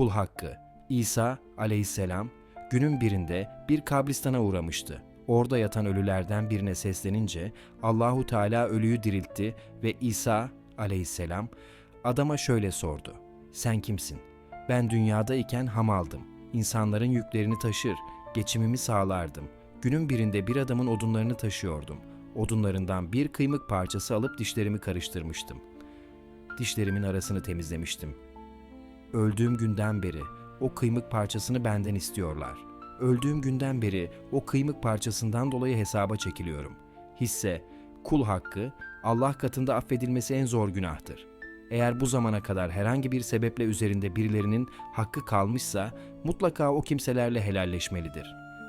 Kul hakkı. İsa aleyhisselam günün birinde bir kabristana uğramıştı. Orada yatan ölülerden birine seslenince Allahu Teala ölüyü diriltti ve İsa aleyhisselam adama şöyle sordu. Sen kimsin? Ben dünyadayken hamaldım. İnsanların yüklerini taşır, geçimimi sağlardım. Günün birinde bir adamın odunlarını taşıyordum. Odunlarından bir kıymık parçası alıp dişlerimi karıştırmıştım. Dişlerimin arasını temizlemiştim. Öldüğüm günden beri o kıymık parçasını benden istiyorlar. Öldüğüm günden beri o kıymık parçasından dolayı hesaba çekiliyorum. Hisse, kul hakkı Allah katında affedilmesi en zor günahtır. Eğer bu zamana kadar herhangi bir sebeple üzerinde birilerinin hakkı kalmışsa mutlaka o kimselerle helalleşmelidir.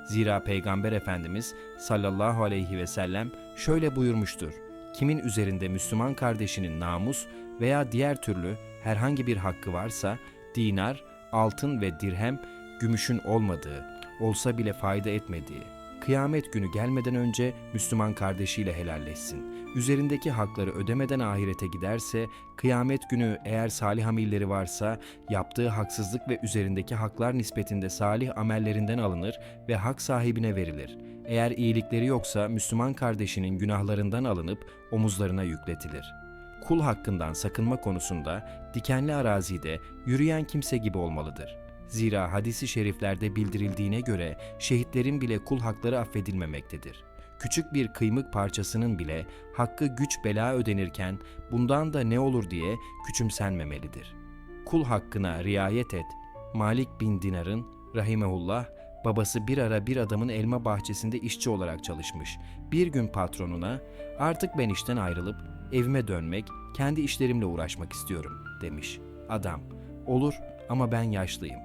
Zira Peygamber Efendimiz sallallahu aleyhi ve sellem şöyle buyurmuştur. Kimin üzerinde Müslüman kardeşinin namus veya diğer türlü herhangi bir hakkı varsa dinar, altın ve dirhem gümüşün olmadığı, olsa bile fayda etmediği, kıyamet günü gelmeden önce Müslüman kardeşiyle helalleşsin. Üzerindeki hakları ödemeden ahirete giderse, kıyamet günü eğer salih amelleri varsa, yaptığı haksızlık ve üzerindeki haklar nispetinde salih amellerinden alınır ve hak sahibine verilir. Eğer iyilikleri yoksa Müslüman kardeşinin günahlarından alınıp omuzlarına yükletilir. Kul hakkından sakınma konusunda dikenli arazide yürüyen kimse gibi olmalıdır. Zira hadisi şeriflerde bildirildiğine göre şehitlerin bile kul hakları affedilmemektedir. Küçük bir kıymık parçasının bile hakkı güç bela ödenirken bundan da ne olur diye küçümsenmemelidir. Kul hakkına riayet et. Malik bin Dinar'ın rahimehullah babası bir ara bir adamın elma bahçesinde işçi olarak çalışmış. Bir gün patronuna artık ben işten ayrılıp evime dönmek, kendi işlerimle uğraşmak istiyorum demiş. Adam olur ama ben yaşlıyım.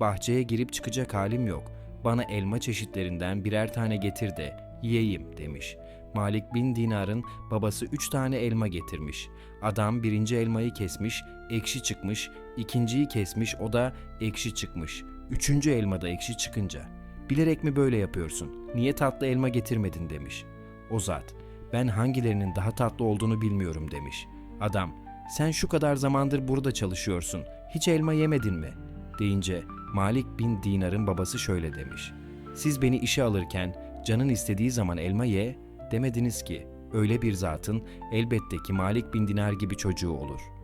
Bahçeye girip çıkacak halim yok. Bana elma çeşitlerinden birer tane getir de yiyeyim demiş. Malik bin Dinar'ın babası üç tane elma getirmiş. Adam birinci elmayı kesmiş, ekşi çıkmış, ikinciyi kesmiş, o da ekşi çıkmış. Üçüncü elma da ekşi çıkınca. Bilerek mi böyle yapıyorsun? Niye tatlı elma getirmedin demiş. O zat, ben hangilerinin daha tatlı olduğunu bilmiyorum demiş. Adam, sen şu kadar zamandır burada çalışıyorsun, hiç elma yemedin mi? Deyince Malik bin Dinar'ın babası şöyle demiş. Siz beni işe alırken canın istediği zaman elma ye demediniz ki öyle bir zatın elbette ki Malik bin Dinar gibi çocuğu olur.''